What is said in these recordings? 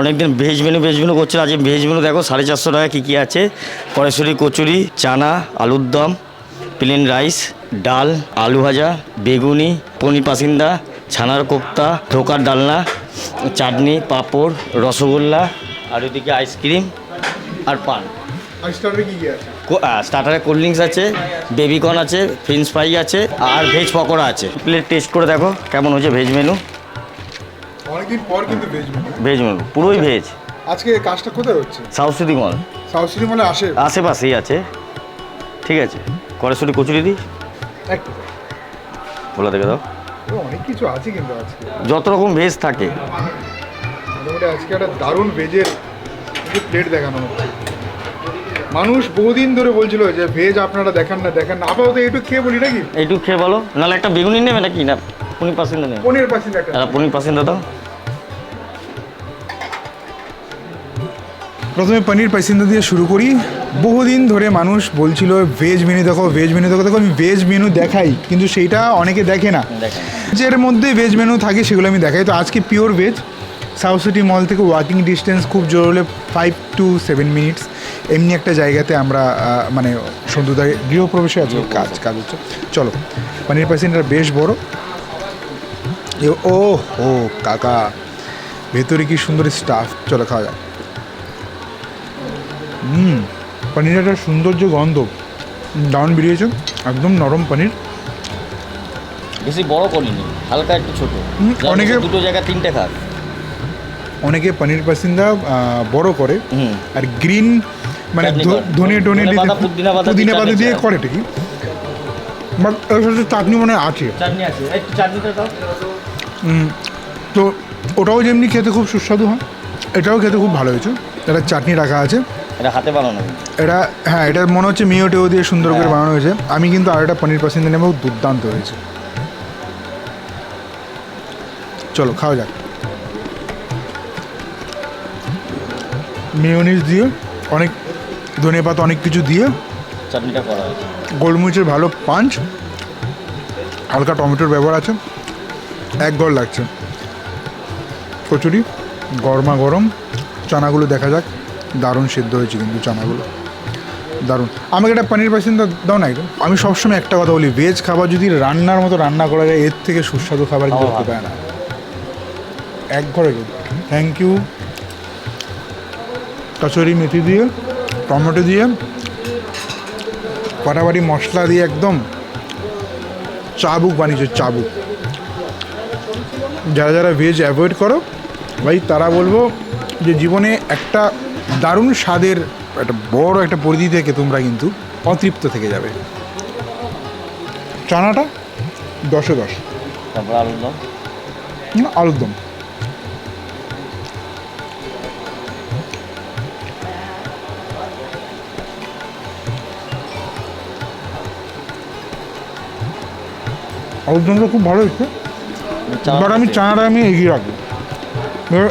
অনেকদিন veg menu veg menu করছিল। আজকে ভেজ মেনু দেখো সাড়ে চারশো টাকা কী কী আছে? কড়াইশুরি কচুরি চানা আলুর দম প্লেন রাইস ডাল আলু ভাজা বেগুনি পনির পাসিন্দা ছানার কোপ্তা ধোকার ডালনা চাটনি পাঁপড় রসগোল্লা আর ওইদিকে আইসক্রিম আর পান। স্টার্টারে কোল্ড ড্রিঙ্কস আছে? বেবিকর্ন আছে ফ্রেঞ্চ ফ্রাই আছে আর ভেজ পকোড়া আছে। প্লেট টেস্ট করে দেখো কেমন হয়েছে ভেজ মেনু অনেকদিন পর কিন্তু ভেজ ভেজ মেনু পুরোই ভেজ আজকে কাজটা কোথায় হচ্ছে? South City Mall South City মলে আসে? আশেপাশেই আছে। ঠিক আছে। কড়াইশুটি কচুরি দিই বলে দেখে দাও। অনেক কিছু আছে কিন্তু আজকে। যত রকম ভেজ থাকে। মোটামুটি আজকে একটা দারুণ ভেজের প্লেট দেখানো হচ্ছে। মানুষ বহুদিন ধরে বলছিল যে ভেজ আপনারা দেখান না দেখান না। আপাতত একটু খেয়ে বলি নাকি? এইটুকু খেয়ে বলো। নাহলে একটা বেগুনি নেবে নাকি? না। পনির পাসিন্দা নেবে পনির একটা। পনির পাসিন্দা দাও প্রথমে পনির পাইসিন্দা দিয়ে শুরু করি। বহুদিন ধরে মানুষ বলছিল ভেজ মেনু দেখো ভেজ মেনু দেখো। দেখো আমি ভেজ মেনু দেখাই কিন্তু সেইটা অনেকে দেখে না। যে এর মধ্যে ভেজ মেনু থাকে সেগুলো আমি দেখাই। তো আজকে pure veg South City Mall থেকে ওয়াকিং ডিস্টেন্স খুব জোর হলে ফাইভ টু সেভেন মিনিটস এমনি একটা জায়গাতে আমরা মানে সন্ধ্যুদা গৃহপ্রবেশে আজকে কাজ কাজ হচ্ছে। চলো পনির পার্সেন্টটা বেশ বড়। ও হো কাকা। ভেতরে কি সুন্দর স্টাফ চলো খাওয়া যাক হুম পনিরের একটা সৌন্দর্য গন্ধ। দারুণ বেরিয়েছে একদম নরম পনির। বেশি বড় করিনি হালকা একটু ছোট। অনেকে- দুটো জায়গা তিনটে খাক। অনেকে পনির পাসিন্দা বড় করে। আর গ্রিন মানে ধনে টনে পুদিনা পাতা দিয়ে পুদিনা পাতা দিয়ে করে ঠিকই। বাট এর সাথে চাটনি মনে আছে। চাটনি আছে। একটু চাটনিটা দাও। তো ওটাও যেমনি খেতে খুব সুস্বাদু হয় এটাও খেতে খুব ভালো হয়েছে। এটা চাটনি রাখা আছে। এটা হাতে বানানো এটা হ্যাঁ এটা মনে হচ্ছে মিও টেও দিয়ে সুন্দর করে হ্যাঁ। বানানো হয়েছে। আমি কিন্তু আর একটা পনির পাসিন্দা নেব দুর্দান্ত হয়েছে। চলো খাওয়া যাক। মেয়োনিজ দিয়ে অনেক ধনে পাতা অনেক কিছু দিয়ে চাটনিটা করা গোলমরিচের ভালো পাঞ্চ হালকা টমেটোর ব্যবহার আছে। এক গড় লাগছে। কচুরি, গরমা গরম, চানাগুলো দেখা যাক। দারুণ সেদ্ধ হয়েছে কিন্তু চানাগুলো। দারুণ। আমাকে একটা পনির পাসিন্দা দাও না একটু। আমি সবসময় একটা কথা বলি ভেজ খাবার যদি রান্নার মতো রান্না করা যায়, এর থেকে সুস্বাদু খাবার কিন্তু হতে পারে না। এক ঘরে থ্যাংক ইউ কচুরি মেথি দিয়ে, টমেটো দিয়ে ফাটাফাটি মশলা দিয়ে একদম চাবুক বানিয়েছে, চাবুক। যারা যারা ভেজ অ্যাভয়েড করো ভাই তারা বলব যে জীবনে একটা দারুণ স্বাদের একটা বড় একটা পরিধি থেকে তোমরা কিন্তু অতৃপ্ত থেকে যাবে। চানাটা দশে দশ। তারপর আলুর দম? আলুর দম। আলুর দমটা খুব ভালো চানা বাট আমি। চানাটা আমি এগিয়ে রাখব।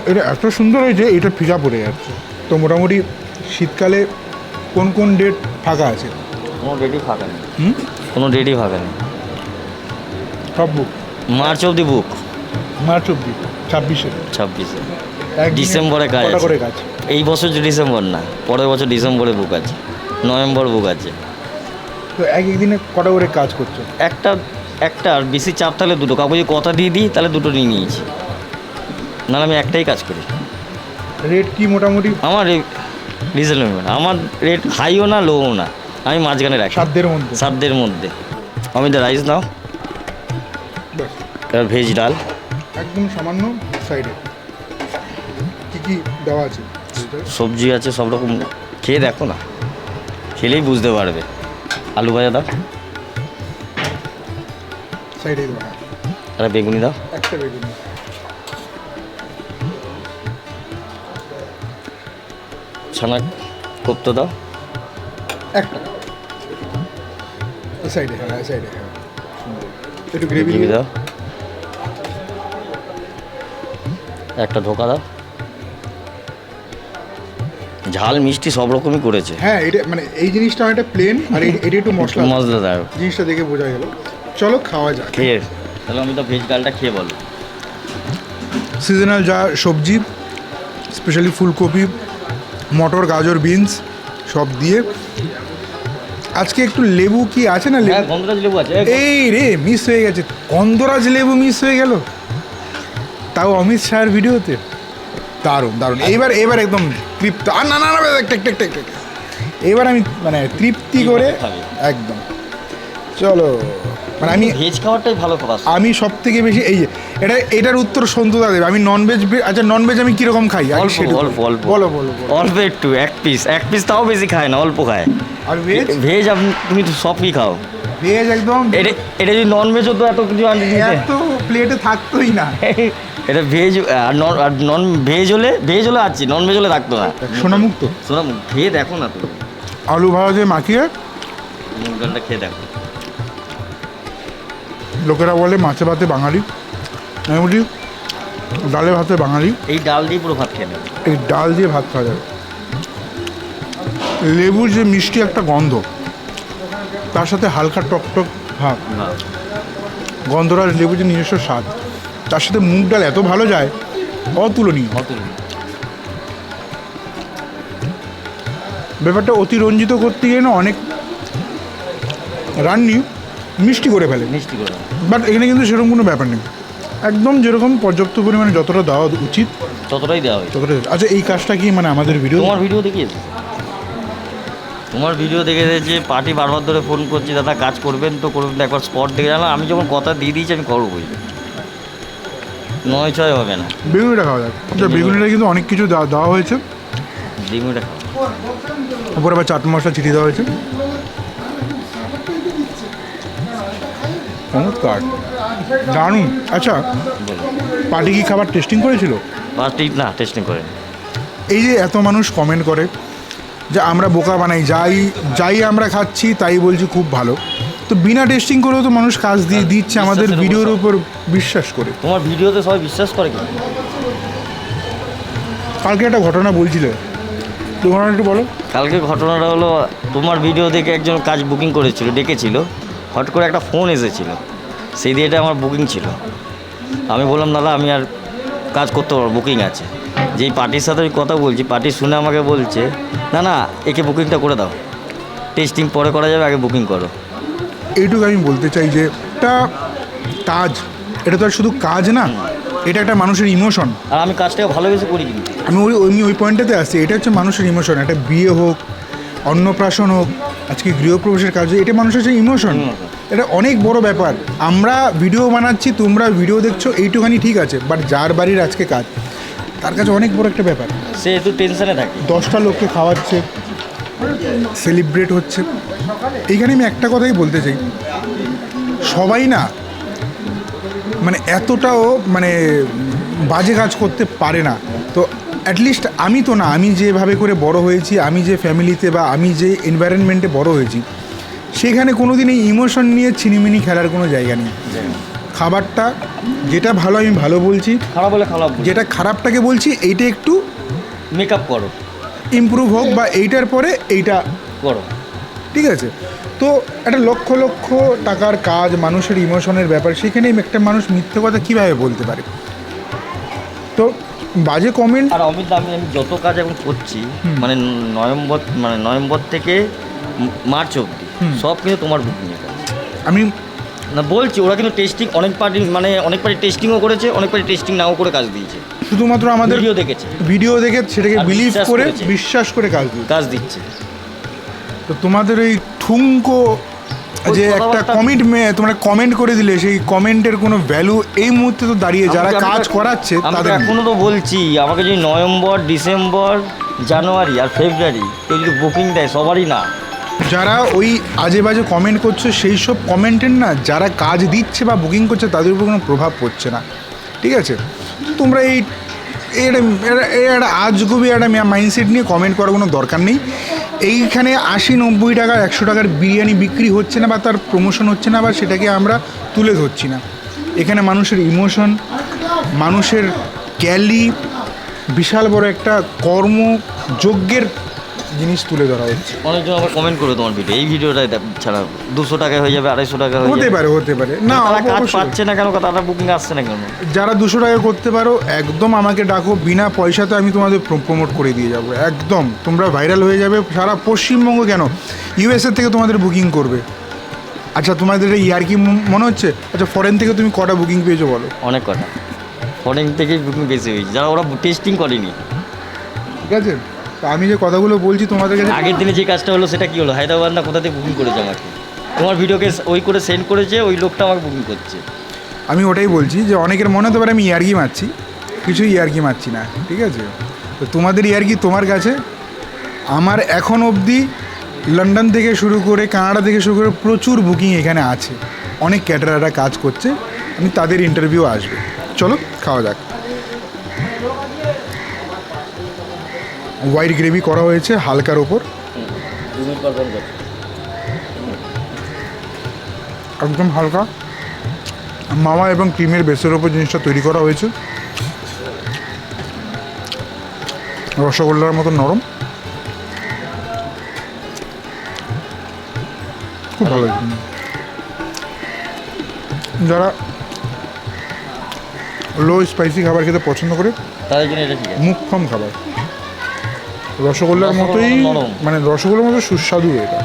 এটা এত সুন্দর হয়েছে এটা ফিকা পড়ে যাচ্ছে। তো মোটামুটি শীতকালে কোন কোন ডেট ফাঁকা আছে? কোনো ডেটই ফাঁকা নেই। হুম? কোনো ডেটই ফাঁকা নেই। সব বুক মার্চ অব্দি বুক মার্চ অব্দি ছাব্বিশে। ছাব্বিশে। ডিসেম্বরে কাজ। করে কাজ? এই বছর ডিসেম্বর না পরের বছর ডিসেম্বরে বুক আছে। নভেম্বর বুক আছে। তো এক একদিনে কটা করে কাজ করছ? একটা একটা আর বেশি চাপ থাকলে দুটো। যদি কথা দিয়ে দিই তাহলে দুটো নিয়ে নিয়েছি। নাহলে আমি একটাই কাজ করি। রেট কি মোটামুটি? আমার রিজনেবল আমার রেট হাইও না লোও না। আমি মাঝখানে রাখি। সাধ্যের মধ্যে। সাধ্যের মধ্যে। আমি তো রাইস নাও। ব্যাস, এবার ভেজ ডাল। একদম সামান্য সাইডে কি কি দেওয়া আছে? সবজি আছে সব রকম। খেয়ে দেখো না। খেলেই বুঝতে পারবে। আলু ভাজা দাও। সাইডে দেওয়া। আর বেগুনি দাও। একটা বেগুন। ছানা কোপ্তা দাও। একটা। সাইডে হ্যাঁ সাইডে হ্যাঁ। একটু গ্রেভি দাও। একটা ধোকা দাও। ঝাল মিষ্টি সব রকমই করেছে। হ্যাঁ এটা মানে এই জিনিসটা একটা প্লেন আর এটা একটু মশলা মশলা দাও জিনিসটা দেখে বোঝা গেল। চলো খাওয়া যাক। খেয়ে তাহলে আমি তো ভেজ ডালটা খেয়ে বলো। সিজনাল যা সবজি স্পেশালি ফুলকপি মটর গাজর বিনস সব দিয়ে। আজকে একটু লেবু কি আছে না লেবু? হ্যাঁ গন্ধরাজ লেবু আছে। এই রে মিস হয়ে গেছে। গন্ধরাজ লেবু মিস হয়ে গেল। তাও অমিত শাহের ভিডিওতে? দারুণ দারুণ। এইবার এবার একদম তৃপ্ত। আর না না না এবার আমি মানে তৃপ্তি করে একদম। চলো। মানে আমি ভেজ খাবারটাই ভালো খাবার আমি সব থেকে বেশি এই যে এটা এটার উত্তর সন্তুদা দেবে। আমি ননভেজ আচ্ছা ননভেজ আমি কীরকম খাই? অল্প অল্প অল্প। বলো বলো অল্প একটু এক পিস এক পিস তাও বেশি খায় না অল্প খায়। আর ভেজ ভেজ আপনি তুমি তো সবই খাও। ভেজ একদম। এটা এটা যদি নন ভেজ হতো এত কিছু আনতে দিতে। এত প্লেটে থাকতোই না। এটা ভেজ আর নন আর নন ভেজ হলে ভেজ হলে আছে নন ভেজ হলে থাকতো না। সোনামুক্ত? শোনা খেয়ে দেখো না তো আলু ভাজা দিয়ে মাখিয়ে? ডালটা খেয়ে দেখো। লোকেরা বলে মাছে ভাতে বাঙালি। আমি বলি ডালে ভাতে বাঙালি। এই ডাল দিয়ে পুরো ভাত খেয়ে এই ডাল দিয়ে ভাত খাওয়া যাবে। লেবুর যে মিষ্টি একটা গন্ধ তার সাথে হালকা টকটক ভাব। ভাত। গন্ধরাজ লেবু যে নিজস্ব স্বাদ তার সাথে মুগ ডাল এত ভালো যায় অতুলনীয়। অতুল ব্যাপারটা অতিরঞ্জিত করতে গিয়ে না অনেক রান্নি মিষ্টি করে ফেলে। মিষ্টি করে। বাট এখানে কিন্তু সেরকম কোনো ব্যাপার নেই। একদম যেরকম পর্যাপ্ত পরিমাণে যতটা দেওয়া উচিত ততটাই দেওয়া হয় ততটা আচ্ছা এই কাজটা কি মানে আমাদের ভিডিও তোমার ভিডিও দেখিয়েছে তোমার ভিডিও দেখে যে পার্টি বারবার ধরে ফোন করছি দাদা কাজ করবেন তো করবেন তো একবার স্পট দেখে জানলাম। আমি যখন কথা দিয়ে দিয়েছি আমি করবোই নয় ছয় হবে না। বেগুনিটা খাওয়া যাক। আচ্ছা বেগুনিটা কিন্তু অনেক কিছু দেওয়া হয়েছে। ডিমটা খাও। উপরে আবার চাট মশলা ছিটিয়ে দেওয়া হয়েছে। চমৎকার। দারুণ। আচ্ছা পার্টি কি খাবার টেস্টিং করেছিল? পার্টি না টেস্টিং করে এই যে এত মানুষ কমেন্ট করে যে আমরা বোকা বানাই যাই যাই আমরা খাচ্ছি তাই বলছি খুব ভালো। তো বিনা টেস্টিং করেও তো মানুষ কাজ দিয়ে দিচ্ছে আমাদের ভিডিওর। উপর বিশ্বাস করে। তোমার ভিডিওতে সবাই বিশ্বাস করে কি? কালকে একটা ঘটনা বলছিলে। তো ঘটনা একটু বলো। কালকে ঘটনাটা হলো তোমার ভিডিও দেখে একজন কাজ বুকিং করেছিল ডেকেছিল। হট করে একটা ফোন এসেছিল। সেই দিয়েটা আমার বুকিং ছিল। আমি বললাম দাদা আমি আর কাজ করতে পারব বুকিং আছে। যেই পার্টির সাথে আমি কথা বলছি পার্টি শুনে আমাকে বলছে না না একে বুকিংটা করে দাও। টেস্টিং পরে করা যাবে আগে বুকিং করো। এইটুকু আমি বলতে চাই যে একটা কাজ এটা তো আর শুধু কাজ না এটা একটা মানুষের ইমোশন আর আমি কাজটাকে ভালোবেসে করি কিন্তু। আমি ওই আমি ওই পয়েন্টটাতে আসছি এটা হচ্ছে মানুষের ইমোশন একটা বিয়ে হোক অন্নপ্রাশন হোক আজকে গৃহপ্রবেশের কাজ এটা মানুষের যে ইমোশন এটা অনেক বড় ব্যাপার। আমরা ভিডিও বানাচ্ছি তোমরা ভিডিও দেখছ এইটুখানি ঠিক আছে বাট যার বাড়ির আজকে কাজ তার কাছে অনেক বড় একটা ব্যাপার। সে একটু টেনশনে থাকে। দশটা লোককে খাওয়াচ্ছে সেলিব্রেট হচ্ছে। এইখানে আমি একটা কথাই বলতে চাই সবাই না মানে এতটাও মানে বাজে কাজ করতে পারে না। তো অ্যাটলিস্ট আমি তো না আমি যেভাবে করে বড় হয়েছি আমি যে ফ্যামিলিতে বা আমি যে এনভায়রনমেন্টে বড় হয়েছি সেখানে কোনো দিন এই ইমোশন নিয়ে ছিনিমিনি খেলার কোনো জায়গা নেই। খাবারটা যেটা ভালো আমি ভালো বলছি খারাপ বলে খারাপ যেটা খারাপটাকে বলছি এইটা একটু মেকআপ করো। ইমপ্রুভ হোক বা এইটার পরে এইটা করো। ঠিক আছে? তো একটা লক্ষ লক্ষ টাকার কাজ মানুষের ইমোশনের ব্যাপার সেখানে একটা মানুষ মিথ্যে কথা কীভাবে বলতে পারে? তো বাজে কমেন্ট আর অমিত দা, আমি আমি যত কাজ এখন করছি মানে নভেম্বর মানে নভেম্বর থেকে মার্চ অবধি সব কিন্তু তোমার বুকিংয়ে আমি না বলছি ওরা কিন্তু টেস্টিং অনেক পার্টি মানে অনেক পার্টি টেস্টিংও করেছে অনেক পার্টি টেস্টিং নাও করে কাজ দিয়েছে। শুধুমাত্র আমাদের ভিডিও দেখেছে। ভিডিও দেখে সেটাকে বিলিভ করে বিশ্বাস করে কাজ দিই কাজ দিচ্ছে। তো তোমাদের এই ঠুঙ্কো যে একটা কমেন্ট তোমরা কমেন্ট করে দিলে সেই কমেন্টের কোনো ভ্যালু এই মুহূর্তে তো দাঁড়িয়ে যারা কাজ করাচ্ছে তাদের। এখনও তো বলছি আমাকে যদি নভেম্বর ডিসেম্বর জানুয়ারি আর ফেব্রুয়ারি কেউ যদি বুকিং দেয় সবারই না। যারা ওই আজে বাজে কমেন্ট করছে সেই সব কমেন্টের না যারা কাজ দিচ্ছে বা বুকিং করছে তাদের উপর কোনো প্রভাব পড়ছে না। ঠিক আছে? তোমরা এই এটা একটা আজগুবি একটা মাইন্ডসেট নিয়ে কমেন্ট করার কোনো দরকার নেই। এইখানে আশি নব্বই টাকার, একশো টাকার বিরিয়ানি বিক্রি হচ্ছে না বা তার প্রমোশন হচ্ছে না বা সেটাকে আমরা তুলে ধরছি না। এখানে মানুষের ইমোশন মানুষের ক্যালি, বিশাল বড় একটা কর্মযজ্ঞের জিনিস তুলে ধরা হচ্ছে। অনেকজন আবার কমেন্ট করে তোমার ভিডিও এই ভিডিওটা ছাড়া দুশো টাকায় হয়ে যাবে আড়াইশো টাকা হতে পারে হতে পারে। না তারা কাজ। পাচ্ছে না কেন তারা বুকিং আসছে না কেন? যারা দুশো টাকা করতে পারো একদম আমাকে ডাকো বিনা পয়সাতে আমি তোমাদের প্রমোট করে দিয়ে যাব একদম। তোমরা ভাইরাল হয়ে যাবে সারা পশ্চিমবঙ্গ কেন? ইউএসএ থেকে তোমাদের বুকিং করবে। আচ্ছা তোমাদের এই ইয়ার কি মনে হচ্ছে? আচ্ছা ফরেন থেকে তুমি কটা বুকিং পেয়েছ বলো? অনেক কথা ফরেন থেকে বুকিং বেশি হয়েছে। যারা ওরা টেস্টিং করেনি। ঠিক আছে? আমি যে কথাগুলো বলছি তোমাদের কাছে আগের দিনে যে কাজটা হলো সেটা কি হলো? হায়দ্রাবাদ না কোথা থেকে বুকিং করেছে আমাকে? তোমার ভিডিওকে ওই করে সেন্ড করেছে ওই লোকটা আমাকে বুকিং করছে। আমি ওটাই বলছি যে অনেকের মনে হতে পারে আমি ইয়ার্কি মারছি। কিছুই ইয়ার্কি মারছি না ঠিক আছে? তো তোমাদের ইয়ার্কি তোমার কাছে। আমার এখন অবধি লন্ডন থেকে শুরু করে কানাডা থেকে শুরু করে প্রচুর বুকিং এখানে আছে। অনেক ক্যাটারাররা কাজ করছে। আমি তাদের ইন্টারভিউ আসবে। চলো খাওয়া যাক। হোয়াইট গ্রেভি করা হয়েছে হালকার ওপর। একদম হালকা। মামা এবং ক্রিমের বেসের ওপর জিনিসটা তৈরি করা হয়েছে। রসগোল্লার মতো নরম। খুব ভালো যারা লো স্পাইসি খাবার খেতে পছন্দ করে তাদের জন্য এটা মুখ্যম খাবার। রসগোল্লার মতোই। মানে রসগোল্লার মতো সুস্বাদু এটা।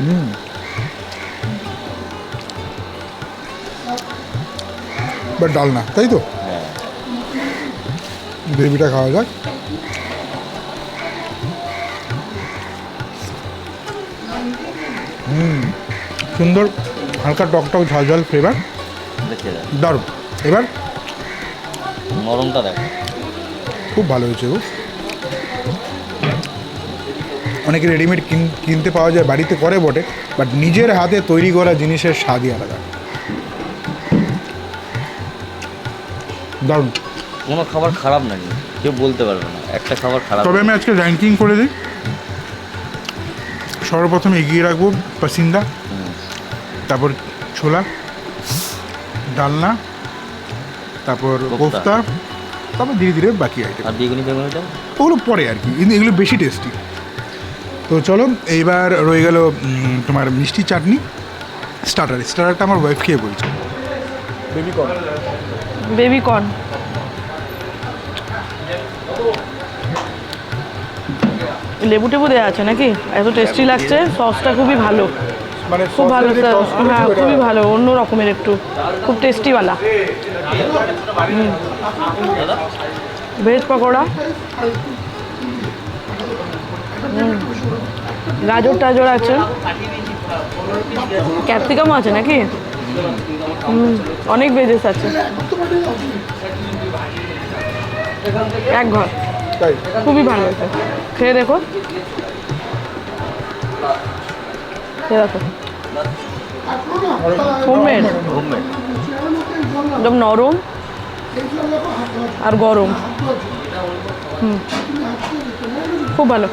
হুম। বা ডাল না তাই তো? হ্যাঁ। গ্রেভিটা খাওয়া যাক। হুম। সুন্দর হালকা টক টক ঝাল ঝাল ফ্লেভার দারুণ। এবার? নরমটা দেখ। খুব ভালো হয়েছে গো। অনেকে রেডিমেড কিনতে পাওয়া যায় বাড়িতে করে বটে বাট নিজের হাতে তৈরি করা জিনিসের স্বাদই আলাদা। দারুণ। কোনো খাবার খারাপ নাকি? কেউ বলতে পারবে না একটা খাবার খারাপ। তবে আমি আজকে র্যাঙ্কিং করে দিই। সর্বপ্রথম এগিয়ে রাখব পাসিন্দা তারপর ছোলা ডালনা তারপর কোফতা। তারপর ধীরে ধীরে বাকি আইটেম। আর বেগুনি বেগুনিটা ওগুলো পরে আর কি কিন্তু এগুলো বেশি টেস্টি। তো চলো এইবার রয়ে গেল তোমার মিষ্টি চাটনি। স্টার্টার স্টার্টারটা আমার ওয়াইফ খেয়ে বলছে। বেবি কর্ন বেবি কর্ন লেবু টেবু দেওয়া আছে নাকি? এত টেস্টি লাগছে সসটা খুবই ভালো। মানে খুব ভালো স্যার হ্যাঁ খুবই ভালো অন্য রকমের একটু। খুব টেস্টিওয়ালা ভেজ পকোড়া। গাজর টাজর আছে। ক্যাপসিকামও আছে নাকি? অনেক ভেজেস আছে। এক ঘর। খুবই ভালো খেয়ে দেখো। খেয়ে দেখো হোমমেড হোমমেড একদম নরম আর গরম হুম খুব ভালো